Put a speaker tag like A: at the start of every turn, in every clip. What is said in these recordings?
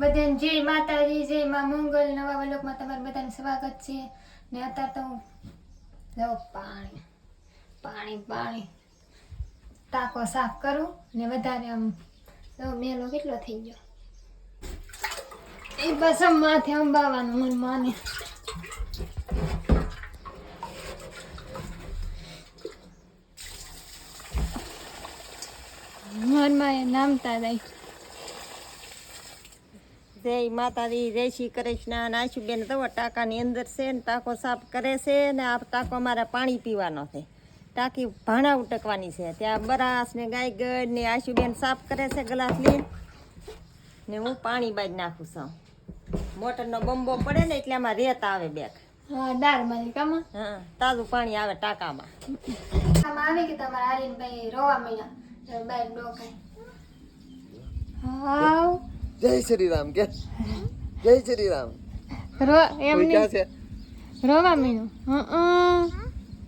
A: બધાને જય માતાજી, જય માં મંગલ. નવા વલોકમાં તમારું બધાને સ્વાગત છે. ને અત્યારે તો હું પાણી પાણી પાણી. ટાંકો સાફ કરું ને વધારે આમ જો મેલો કેટલો થઈ ગયો? એ બસ માથે અંબાવાનું મન માને. મનમાં એ નામતા જાય.
B: જય માતાજી જય શ્રી કૃષ્ણ. આશુબેન તો ટાંકાની અંદર છે ને ટાંકો સાફ કરે છે ને આ ટાંકો અમારે પાણી પીવાનો છે. ટાંકી ભાણા ઉટકવાની છે. ત્યાં બરાસ ને ગાય ગડ ને આશુબેન સાફ કરે છે ગ્લાસ લઈને. ને હું પાણી બાજ નાખું છું. મોટરનો બંબો પડે ને એટલે આમાં રેત આવે બેગ
A: હા માલિકામાં
B: હા તાજું પાણી આવે ટાંકામાં.
A: આવી કે તમારા ભાઈ રોવા મળ્યા. તો ડોકાય હાવ.
C: જય શ્રી રામ કે? જય શ્રી રામ
A: રો એમ
C: ક્યાં
A: નહીં.
C: છે?
A: રોવા મળ્યું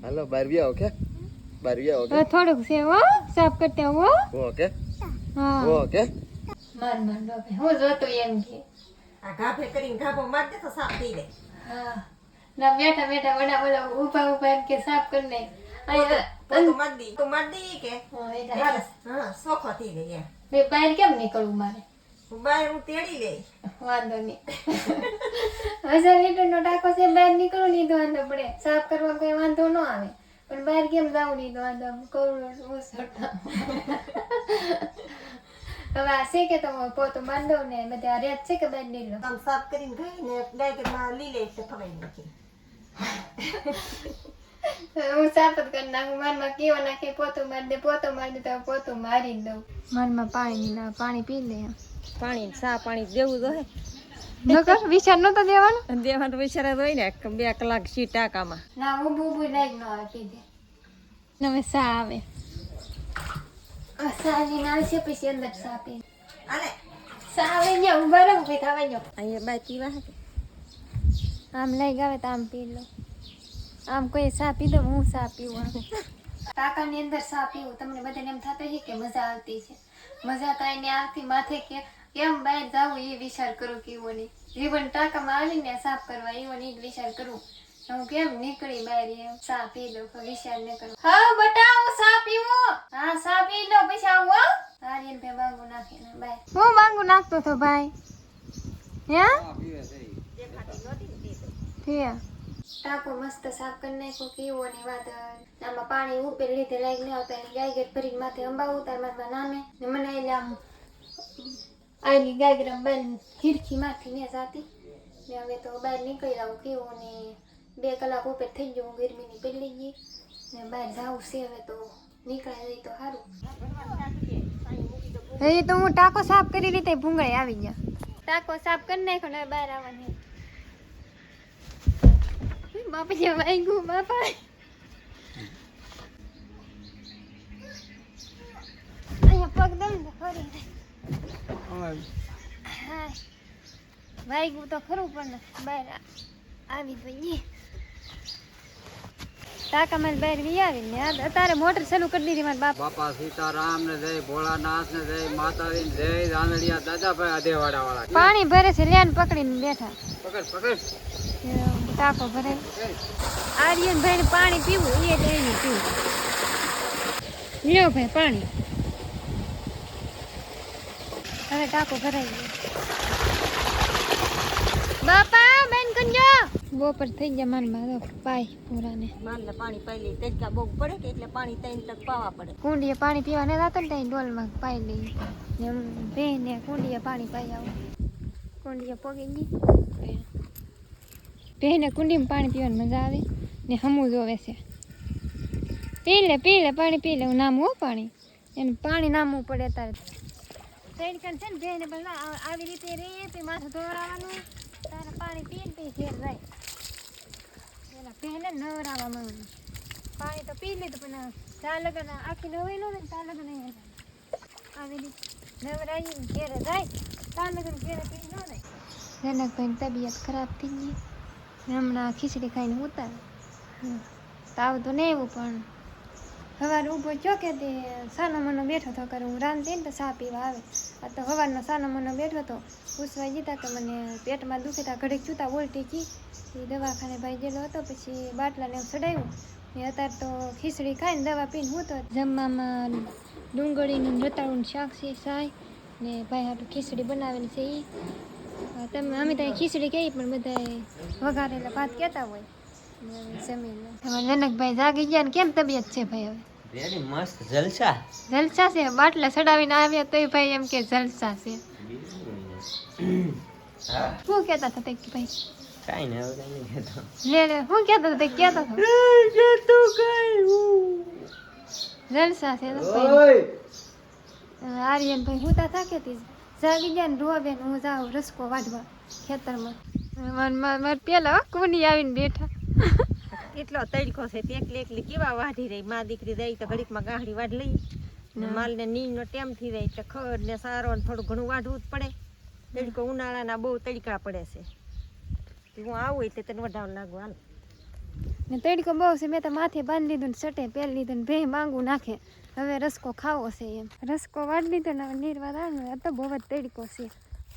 C: હાલો બારવી આવો કે? બારવી આવો કે?
A: થોડુંક છે હો સાફ કરતા હો.
C: હો કે?
A: હા.
C: હો કે?
A: માર માર ડોકાય હું જોતો એમ કે.
B: આ ગાભે કરીને ગાભો માર દે તો સાફ થઈ જાય.
A: હા. ના બેઠા બેઠા વડા વડા ઊભા ઊભા એમ કે સાફ કરી નાખ
B: મારી તો મારી દી કે?
A: હા,
B: સોખો થઈ ગઈ એમ.
A: બે બહાર કેમ નીકળવું મારે?
B: બહાર હું તેડી લઈ
A: વાંધો નહીં. હજાર લીટર નો ટાંકો છે બહાર નીકળો નહીં તો વાંધો પડે. સાફ કરવા કોઈ વાંધો ન આવે. પણ બહાર કેમ જવું નહીં તો વાંધો? કરોડો હવે આ છે કે તમે પોતો બાંધો ને બધા રેત છે કે બહાર નીકળો?
B: આમ સાફ કરીને ગઈ ને કે માં લઈ લે છે ફગાઈ નાખી
A: હું સાફ જ કરી નાખું મનમાં કેવો નાખે પોતું મારી દે પોતું મારી દે તો પોતું મારી દઉં. મનમાં પાણી ના પાણી પી લે
B: પાણી સા પાણી દેવું જોઈએ
A: નકર વિચાર નતો દેવાનો?
B: દેવાનો વિચાર જ હોય ને બે કલાક સી ટાકામાં.
A: ના હું બૂબુ લાઈક ન આવે દે નમે સા આવે. આ સાજી ના છે પછી અંદર સા પી
B: અરે
A: સા આવે ને ઊભા રહો ઊભી થવા જો
B: અહીંયા બાય વાહ
A: આમ લઈ ગાવે તો આમ પી લો. આમ કોઈ સા પી દો હું સા પીવું ટાકાની અંદર સા પીવું તમને બધાને એમ થતું છે કે મજા આવતી છે. મજા તો એને આવતી માથે કે કેમ બહાર જાવું એ વિચાર કરું કે એવો નહીં જીવન ટાંકામાં આવીને સાફ કરવા એવો નહીં વિચાર કરું. હું કેમ નીકળી બહાર એમ સા પી લો વિચાર ન કરું. હા બટા હું સા પીવો? હા સા પી લો પછી આવું હો. આર્યન માંગુ બાંગુ નાખીને બાય. હું બાંગુ નાખતો તો ભાઈ? હે. ટાંકો મસ્ત સાફ કરી નાખ્યો કેવો ની વાત આમાં પાણી ઉપર લીધે લાગી ન આવતા એની ગાય ગેટ ભરીને માથે અંબા ઉતાર મારવા નામે ને મને એટલે આમ આની ગાય ગેટ બેન ખીરખી માંથી ને જાતી ને હવે તો બહાર નીકળી આવું કેવું ને બે કલાક ઉપર થઈ ગયું ગરમીની પેલી ગઈ. ને બહાર જાવું છે હવે તો નીકળાય જાય તો સારું એ તો હું ટાંકો સાફ કરી રીતે ભૂંગળે આવી ગયા. ટાંકો સાફ કરી નાખ્યો ને બહાર આવવાની. બાપા જે વાગ્યું બાપા અહીંયા પગ દઉં ને જાય. હા વાગ્યું તો ખરું પણ બહાર આવી તો ઈ ટાંકામાં બહાર વી આવી ને આ અત્યારે મોટર ચાલુ કરી દીધી મારા બાપા
D: બાપા સીતારામ ને જય ભોળાનાથ ને જય માતાજી ને જય રાંદડિયા દાદાભાઈ અધેવાડા વાળા
A: પાણી ભરે છે લેન પકડીને બેઠા
D: પકડ પકડ
A: ટાંકો ભરે. આર્યન ભાઈ પાણી પીવું એ જ એને પીવું. લ્યો ભાઈ પાણી. હવે ટાંકો ભરાઈ ગયો. બાપા બેન કંજો બપોર થઈ ગયા માર મારો પાય પૂરાને.
B: માલને પાણી પાઈ લઈ તેજકા બહુ પડે કે એટલે પાણી તૈન તક પાવા પડે.
A: કુંડીએ પાણી પીવા ને જતો ને ત્યાં ડોલમાં પાઈ લઈ ને બેને કુંડીએ પાણી પાઈ આવું. કુંડીએ પોગી ગઈ. બેને કુંડીમાં પાણી પીવાની મજા આવે ને હમું જોવે છે. પી લે પી લે, પાણી પી લે, હું નામું હો પાણી. એને પાણી નામવું પડે અત્યારે ત્રણ છે ને બેને પણ આવી રીતે રે તે માથું ધોવરાવાનું તારે પાણી પી ને પછી ઘેર જાય એના બેને નવરાવા માંગુ પાણી તો પી લીધું, પણ ચા લગન આખી નવાઈ નો ને ચા લગન આવી રીતે નવરાઈ ઘેરે જાય ચા લગન ઘેરે પી લો ને જનકભાઈની તબિયત ખરાબ થઈ ગઈ. હમણાં ખીચડી ખાઈને ઉતા તાવ તો નહીં એવું પણ સવારે ઊભો થયો કે તે મનો બેઠો હતો કરે હું રાંધતી ને તો સા પીવા આવે. આ તો સવારનો સાનો મનો બેઠો હતો. પૂછવા જીતા કે મને પેટમાં દુખે તા ઘડીક ચૂતા ઉલટી કી. એ દવાખાને ભાઈ ગયેલો હતો, પછી બાટલાને એવું ચડાવ્યું ને અત્યારે તો ખીચડી ખાઈને દવા પીને હું તો જમવામાં ડુંગળીનું રતાળું શાક છે સાય ને ભાઈ હાટું ખીચડી બનાવેલી છે એ તમે અમે ત્યાં ખીચડી કહી પણ બધા વઘારેલા ભાત કહેતા હોય. જમીન જમી લો તમારે જનકભાઈ જાગી ગયા ને કેમ તબિયત છે ભાઈ હવે?
E: રેડી મસ્ત જલસા.
A: જલસા છે બાટલા ચડાવીને આવ્યા તોય ભાઈ એમ કે જલસા છે. શું કહેતા હતા તે કે ભાઈ?
E: કાઈ ને હવે કાઈ કહેતો.
A: લે લે શું કહેતા હતા તે? કહેતા હતા. જલસા છે તો ભાઈ. આર્યન ભાઈ હું તા થાકે તી જાગી ગયા ને રોવે ને હું જાઉં રસકો વાઢવા ખેતરમાં. માર માર માર પેલા કોની આવીને બેઠા.
B: એટલો તડકો છે તે એકલી એકલી કેવા વાઢી રહી? માં દીકરી રહી તો ઘડીકમાં ગાહડી વાઢ લઈ. ને માલને નીનો ટેમ થઈ જાય તો ખડ ને સારો ને થોડું ઘણું વાઢવું જ પડે. તડકો ઉનાળાના બહુ તડકા પડે છે. હું આવું એટલે તને વઢાવ લાગુ હાલ.
A: ને તડકો બહુ છે મેં તો માથે બાંધી લીધું ને સટે પહેરી લીધું ને ભે માંગું નાખે. હવે રસકો ખાવો છે એમ. રસકો વાળી લીધો ને હવે નીરવા આવે આ તો બહુ જ તડકો છે.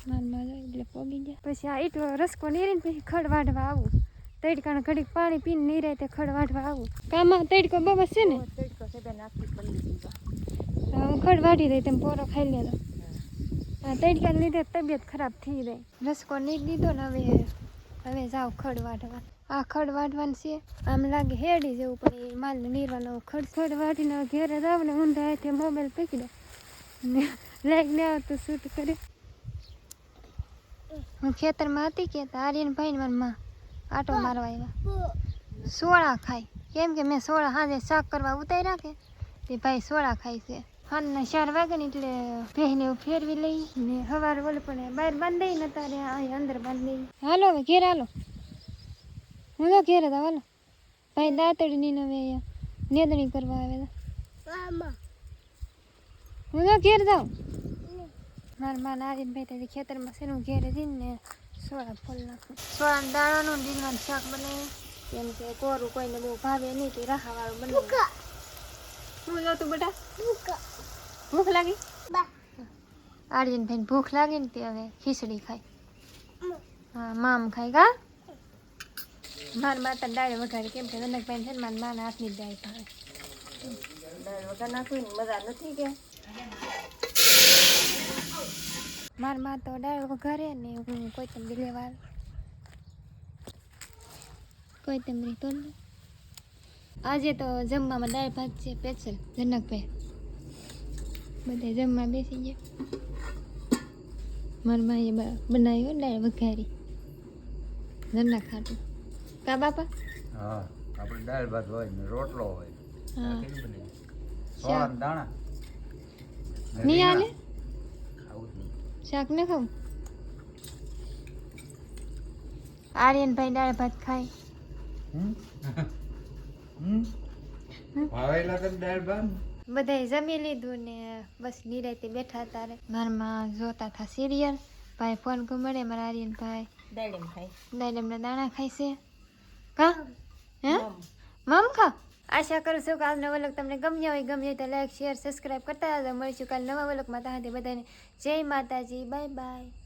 A: માનમાં એટલે પોગી ગયા. પછી આ એટલો રસકો નીરીને પછી ખડ વાઢવા આવું. તડકાને ઘડીક પાણી પીને નીરાય તે ખડ વાઢવા આવું. કામાં તડકો બહુ છે ને.
B: તડકો છે આખી પલ્લી
A: હું ખડ વાઢી દઈ તેમ પોરો ખાઈ લેલો આ તડકાને લીધે તબિયત ખરાબ થઈ જાય. રસકો નીર દીધો ને હવે હવે જાવ ખડ વાઢવા. આ ખડ વાઢવાનું છે. આમ લાગે હેડી જેવું, પણ એ માલ નીરવાનો ખડ ખડ વાઢીને ઘેરે જાવ ને ઊંધા હાથે મોબાઈલ પકડે ને લાઈક ને આવે શૂટ કરે હું ખેતરમાં હતી કે આર્યન ભાઈ ને મારા માં આટો મારવા આવ્યા. સોળા ખાય. કેમ કે મેં સોળા હાજે શાક કરવા ઉતાર્યા કે, તે ભાઈ સોળા ખાય છે. હાલના ચાર વાગે ને એટલે ભેહને ફેરવી લઈ ને સવારે ઓલે પણ બહાર બાંધી ને તારે અહીં અંદર બાંધી હાલો હવે ઘેર હાલો. હું તો ઘેર હતા વાલો ભાઈ દાંતડી ની અહીંયા. નેદણી કરવા આવે હું તો ઘેર જાઉં મારા માં નારીને ભાઈ ત્યાંથી ખેતરમાં છે ને હું ઘેરે ને સોળા ફૂલ નાખું. સોળા દાણાનું રીંગણાનું શાક બનાવ્યું કેમ કે કોરું કોઈને બહુ ભાવે નહીં તે રાહાવાળું બનાવ્યું શું જોતું બેટા? ભૂખ લાગી? આર્યન ભાઈ ભૂખ લાગી ને તે હવે ખીચડી ખાય. હા મામ ખાય કા? માર માતા દાળ વઘારી કેમ કે જનકભાઈ છે ને મારા માના હાથની જ ભાવે.
B: નાખવી મજા નથી કે?
A: મારમાં તો દાળ વઘારે ને હું કોઈ તમરી લેવા કોઈ તમરી તો નહીં. આજે તો જમવામાં દાળ ભાત છે સ્પેશિયલ જનકભાઈ બધા જમવા બેસી ગયા. મારા માએ બનાવ્યો દાળ વઘારી. જનક ખાટું. કા બાપા?
D: હા આપણે દાળ ભાત હોય ને રોટલો હોય. સોળા દાણા.
A: નહીં
D: નહીં.
A: શાક ન ખાવું? આર્યનભાઈ દાળ ભાત ખાય.
D: હમ? હમ? ભાવેલા તને દાળ ભાત?
A: બધાય જમી લીધું ને બસ નિરાતે બેઠા તારે. મારમાં જોતા હતા સિરિયલ. ભાઈ ફોન મળે મારા આર્યન ભાઈ
B: દાડેમ ખાય
A: દાડમના દાણા ખાય છે. કા? હે? મમ. કા? આશા કરું છું કે આજનો વલક તમને ગમ્યો હોય ગમ્યો તો લાઈક શેર સબસ્ક્રાઈબ કરતા રહેજો. મળીશું કાલે નવા વલકમાં. ત્યાં સુધી બધાને જય માતાજી. Bye bye